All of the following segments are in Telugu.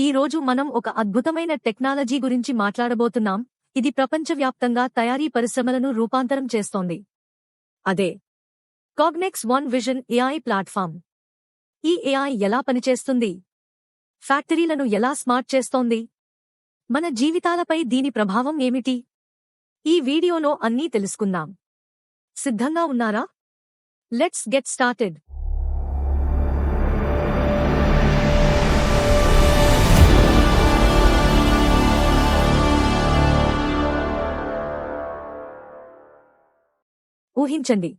ఈ రోజు మనం ఒక అద్భుతమైన టెక్నాలజీ గురించి మాట్లాడబోతున్నాం. ఇది ప్రపంచవ్యాప్తంగా తయారీ పరిశ్రమలను రూపాంతరం చేస్తోంది. అదే. Cognex one vision AI platform ఈ ఏఐ ఎలా పనిచేస్తుంది? ఫ్యాక్టరీలను ఎలా స్మార్ట్ చేస్తోంది? మన జీవితాలపై దీని ప్రభావం ఏమిటి? ఈ వీడియోలో అన్నీ తెలుసుకుందాం. సిద్ధంగా ఉన్నారా? లెట్స్ గెట్ స్టార్టెడ్ ఊహించండి.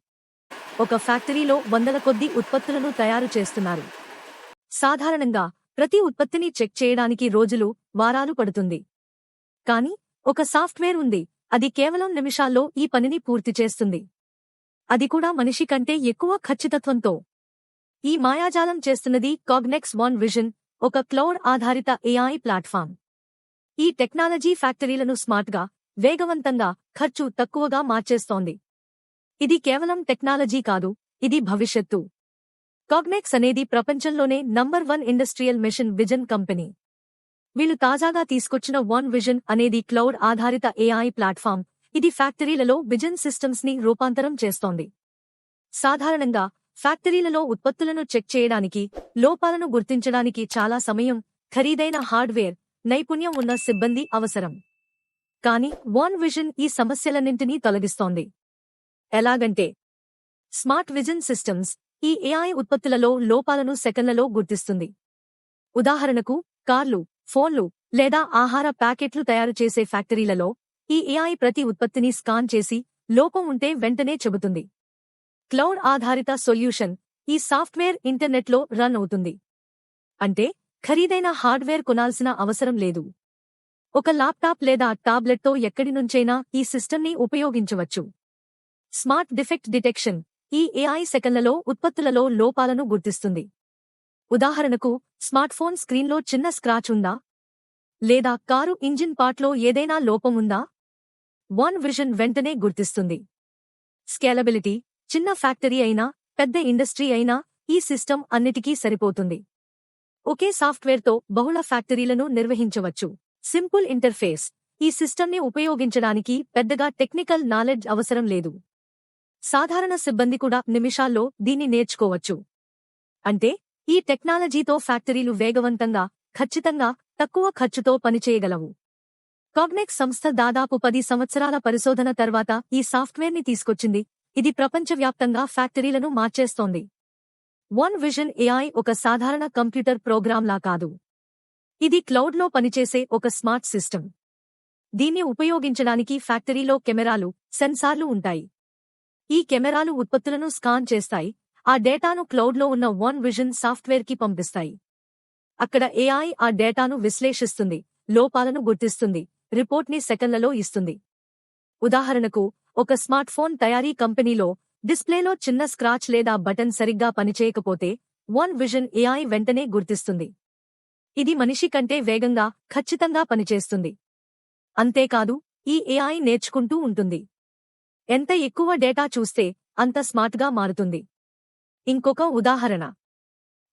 ఒక ఫ్యాక్టరీలో వందల కొద్ది ఉత్పత్తులను తయారు చేస్తున్నారు. సాధారణంగా ప్రతి ఉత్పత్తిని చెక్ చేయడానికి రోజులు వారాలు పడుతుంది. కాని ఒక సాఫ్ట్వేర్ ఉంది. అది కేవలం నిమిషాల్లో ఈ పనిని పూర్తి చేస్తుంది. అది కూడా మనిషి కంటే ఎక్కువ ఖచ్చితత్వంతో. ఈ మాయాజాలం చేస్తున్నది కాగ్నెక్స్ వన్ విజన్ ఒక క్లౌడ్ ఆధారిత ఏఐ ప్లాట్ఫామ్. ఈ టెక్నాలజీ ఫ్యాక్టరీలను స్మార్ట్గా వేగవంతంగా ఖర్చు తక్కువగా మార్చేస్తోంది. ఇది కేవలం టెక్నాలజీ కాదు ఇది భవిష్యత్తు. కాగ్నెక్స్ అనేది ప్రపంచంలోనే number one industrial machine vision company. వీళ్ళు తాజాగా తీసుకొచ్చిన వన్ విజన్ అనేది క్లౌడ్ ఆధారిత ఏఐ ప్లాట్ఫామ్. ఇది ఫ్యాక్టరీలలో విజన్ సిస్టమ్స్ని రూపాంతరం చేస్తోంది. సాధారణంగా ఫ్యాక్టరీలలో ఉత్పత్తులను చెక్ చేయడానికి లోపాలను గుర్తించడానికి చాలా సమయం ఖరీదైన హార్డ్వేర్ నైపుణ్యం ఉన్న సిబ్బంది అవసరం. కాని వన్ విజన్ ఈ సమస్యలన్నింటినీ తొలగిస్తోంది. ఎలాగంటే స్మార్ట్ విజన్ సిస్టమ్స్ ఈ ఏఐ ఉత్పత్తులలో లోపాలను సెకన్లలో గుర్తిస్తుంది. ఉదాహరణకు కార్లు ఫోన్లు లేదా ఆహార ప్యాకెట్లు తయారు చేసే ఫ్యాక్టరీలలో ఈ ఏఐ ప్రతి ఉత్పత్తిని స్కాన్ చేసి లోపం ఉంటే వెంటనే చెబుతుంది. క్లౌడ్ ఆధారిత సొల్యూషన్ ఈ సాఫ్ట్వేర్ ఇంటర్నెట్లో రన్ అవుతుంది. అంటే ఖరీదైన హార్డ్వేర్ కొనాల్సిన అవసరం లేదు. ఒక ల్యాప్టాప్ లేదా టాబ్లెట్తో ఎక్కడి నుంచైనా ఈ సిస్టమ్ని ఉపయోగించవచ్చు. స్మార్ట్ డిఫెక్ట్ డిటెక్షన్ ఈ ఏఐ సెకన్లలో ఉత్పత్తులలో లోపాలను గుర్తిస్తుంది. ఉదాహరణకు స్మార్ట్ఫోన్ స్క్రీన్లో చిన్న స్క్రాచ్ ఉందా? లేదా కారు ఇంజిన్ పార్ట్లో ఏదైనా లోపం ఉందా? వన్ విజన్ వెంటనే గుర్తిస్తుంది. స్కేలబిలిటీ చిన్న ఫ్యాక్టరీ అయినా పెద్ద ఇండస్ట్రీ అయినా ఈ సిస్టమ్ అన్నిటికీ సరిపోతుంది. ఒకే సాఫ్ట్వేర్తో బహుళ ఫ్యాక్టరీలను నిర్వహించవచ్చు. సింపుల్ ఇంటర్ఫేస్ ఈ సిస్టమ్ని ఉపయోగించడానికి పెద్దగా టెక్నికల్ నాలెడ్జ్ అవసరం లేదు. సాధారణ సిబ్బంది కూడా నిమిషాల్లో దీన్ని నేర్చుకోవచ్చు. అంటే ఈ టెక్నాలజీతో ఫ్యాక్టరీలు వేగవంతంగా ఖచ్చితంగా తక్కువ ఖర్చుతో పనిచేయగలవు. కాగ్నెక్స్ సంస్థ దాదాపు పది సంవత్సరాల పరిశోధన తర్వాత ఈ సాఫ్ట్వేర్ని తీసుకొచ్చింది. ఇది ప్రపంచవ్యాప్తంగా ఫ్యాక్టరీలను మార్చేస్తోంది. వన్ విజన్ ఏఐ ఒక సాధారణ కంప్యూటర్ ప్రోగ్రాంలా కాదు. ఇది క్లౌడ్లో పనిచేసే ఒక స్మార్ట్ సిస్టమ్. దీన్ని ఉపయోగించడానికి ఫ్యాక్టరీలో కెమెరాలు సెన్సార్లు ఉంటాయి. ఈ కెమెరాలు ఉత్పత్తులను స్కాన్ చేస్తాయి. ఆ డేటాను క్లౌడ్లో ఉన్న వన్ విజన్ సాఫ్ట్వేర్కి పంపిస్తాయి. అక్కడ ఏఐ ఆ డేటాను విశ్లేషిస్తుంది లోపాలను గుర్తిస్తుంది రిపోర్ట్ని సెకన్లలో ఇస్తుంది. ఉదాహరణకు ఒక స్మార్ట్ఫోన్ తయారీ కంపెనీలో డిస్ప్లేలో చిన్న స్క్రాచ్ లేదా బటన్ సరిగ్గా పనిచేయకపోతే వన్ విజన్ ఏఐ వెంటనే గుర్తిస్తుంది. ఇది మనిషి కంటే వేగంగా ఖచ్చితంగా పనిచేస్తుంది. అంతేకాదు ఈ ఏఐ నేర్చుకుంటూ ఉంటుంది. ఎంత ఎక్కువ డేటా చూస్తే అంత స్మార్ట్గా మారుతుంది. ఇంకొక ఉదాహరణ.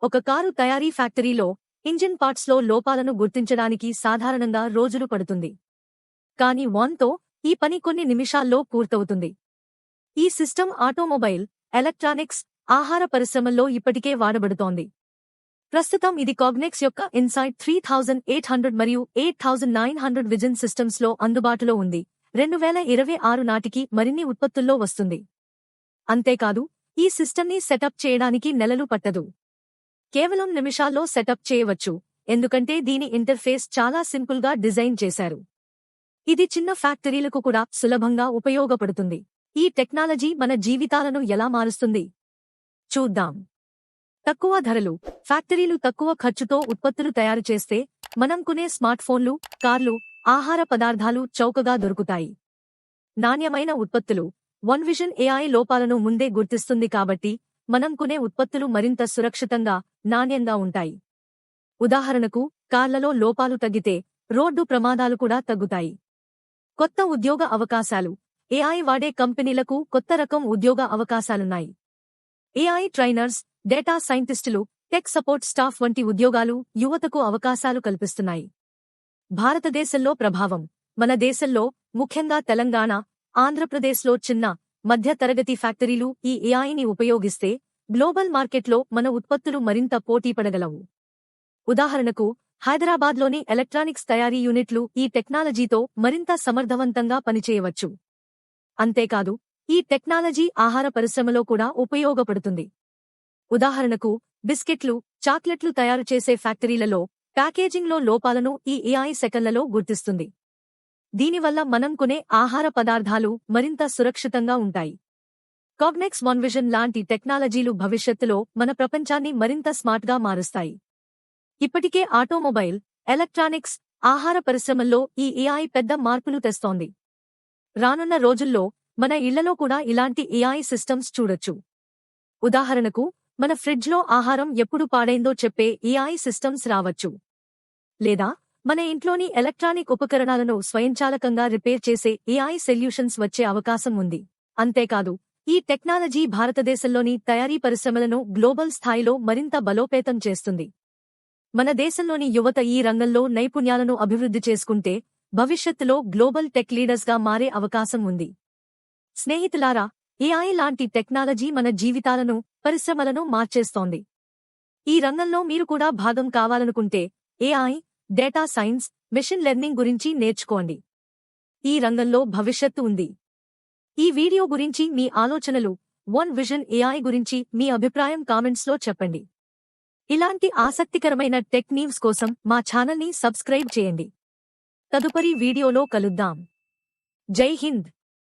ఒక కారు తయారీ ఫ్యాక్టరీలో ఇంజిన్ పార్ట్స్లో లోపాలను గుర్తించడానికి సాధారణంగా రోజులు పడుతుంది. కాని వాన్తో ఈ పని కొన్ని నిమిషాల్లో పూర్తవుతుంది. ఈ సిస్టమ్ ఆటోమొబైల్ ఎలక్ట్రానిక్స్ ఆహార పరిశ్రమల్లో ఇప్పటికే వాడబడుతోంది. ప్రస్తుతం ఇది కాగ్నెక్స్ యొక్క insight three thousand eight hundred మరియు eight thousand nine hundred vision సిస్టమ్స్లో అందుబాటులో ఉంది. రెండు వేల ఇరవై ఆరు నాటికి మరిన్ని ఉత్పత్తుల్లో వస్తుంది. అంతేకాదు ఈ సిస్టమ్ని సెటప్ చేయడానికి నెలలు పట్టదు. కేవలం నిమిషాల్లో సెటప్ చేయవచ్చు ఎందుకంటే దీని ఇంటర్ఫేస్ చాలా సింపుల్గా డిజైన్ చేశారు. ఇది చిన్న ఫ్యాక్టరీలకు కూడా సులభంగా ఉపయోగపడుతుంది. ఈ టెక్నాలజీ మన జీవితాలను ఎలా మారుస్తుంది? చూద్దాం. తక్కువ ధరలు ఫ్యాక్టరీలు తక్కువ ఖర్చుతో ఉత్పత్తులు తయారు చేస్తే మనం కొనే స్మార్ట్ఫోన్లు కార్లు ఆహార పదార్థాలు చౌకగా దొరుకుతాయి. నాణ్యమైన ఉత్పత్తులు. వన్ విజన్ ఏఐ లోపాలను ముందే గుర్తిస్తుంది కాబట్టి మనం కొనే ఉత్పత్తులు మరింత సురక్షితంగా నాణ్యంగా ఉంటాయి. ఉదాహరణకు కార్లలో లోపాలు తగ్గితే రోడ్డు ప్రమాదాలు కూడా తగ్గుతాయి. కొత్త ఉద్యోగ అవకాశాలు. ఏఐ వాడే కంపెనీలకు కొత్త రకం ఉద్యోగ అవకాశాలున్నాయి. ఏఐ ట్రైనర్స్ డేటా సైంటిస్టులు టెక్ సపోర్ట్ స్టాఫ్ వంటి ఉద్యోగాలు యువతకు అవకాశాలు కల్పిస్తున్నాయి. భారతదేశంలో ప్రభావం. మన దేశంలో ముఖ్యంగా తెలంగాణ ఆంధ్రప్రదేశ్లో చిన్న మధ్య తరగతి ఫ్యాక్టరీలు ఈ ఏఐని ఉపయోగిస్తే గ్లోబల్ మార్కెట్లో మన ఉత్పత్తులు మరింత పోటీపడగలవు ఉదాహరణకు హైదరాబాద్లోని ఎలక్ట్రానిక్స్ తయారీ యూనిట్లు ఈ టెక్నాలజీతో మరింత సమర్థవంతంగా పనిచేయవచ్చు. అంతేకాదు ఈ టెక్నాలజీ ఆహార పరిశ్రమలో కూడా ఉపయోగపడుతుంది. ఉదాహరణకు బిస్కెట్లు చాక్లెట్లు తయారు చేసే ఫ్యాక్టరీలలో ప్యాకేజింగ్లో లోపాలను ఈ ఏఐ సెకన్లలో గుర్తిస్తుంది. దీనివల్ల మనం కొనే ఆహార పదార్థాలు మరింత సురక్షితంగా ఉంటాయి. కాగ్నెక్స్ విజన్ లాంటి టెక్నాలజీలు భవిష్యత్తులో మన ప్రపంచాన్ని మరింత స్మార్ట్గా మారుస్తాయి. ఇప్పటికే ఆటోమొబైల్ ఎలక్ట్రానిక్స్ ఆహార పరిశ్రమల్లో ఈ ఏఐ పెద్ద మార్పులు తెస్తోంది. రానున్న రోజుల్లో మన ఇళ్ళలో కూడా ఇలాంటి ఏఐ సిస్టమ్స్ చూడొచ్చు. ఉదాహరణకు మన ఫ్రిడ్జ్లో ఆహారం ఎప్పుడు పాడైందో చెప్పే ఏఐ సిస్టమ్స్ రావచ్చు. లేదా మన ఇంట్లోని ఎలక్ట్రానిక్ ఉపకరణాలను స్వయంచాలకంగా రిపేర్ చేసే ఏఐ సొల్యూషన్స్ వచ్చే అవకాశం ఉంది. అంతేకాదు ఈ టెక్నాలజీ భారతదేశంలోని తయారీ పరిశ్రమలను గ్లోబల్ స్థాయిలో మరింత బలోపేతం చేస్తుంది. మన దేశంలోని యువత ఈ రంగంలో నైపుణ్యాలను అభివృద్ధి చేసుకుంటే భవిష్యత్తులో గ్లోబల్ టెక్ లీడర్స్గా మారే అవకాశం ఉంది. స్నేహితులారా ఏఐ లాంటి టెక్నాలజీ మన జీవితాలను పరిశ్రమలను మార్చేస్తోంది. ఈ రంగంలో మీరు కూడా భాగం కావాలనుకుంటే AI data science machine learning గురించి నేర్చుకోండి. ఈ రంగంలో భవిష్యత్తు ఉంది. ఈ వీడియో గురించి మీ ఆలోచనలు వన్ విజన్ ఏఐ గురించి మీ అభిప్రాయం కామెంట్స్లో చెప్పండి. ఇలాంటి ఆసక్తికరమైన టెక్ న్యూస్ కోసం మా ఛానల్ని సబ్స్క్రైబ్ చేయండి. తదుపరి వీడియోలో కలుద్దాం. జై హింద్!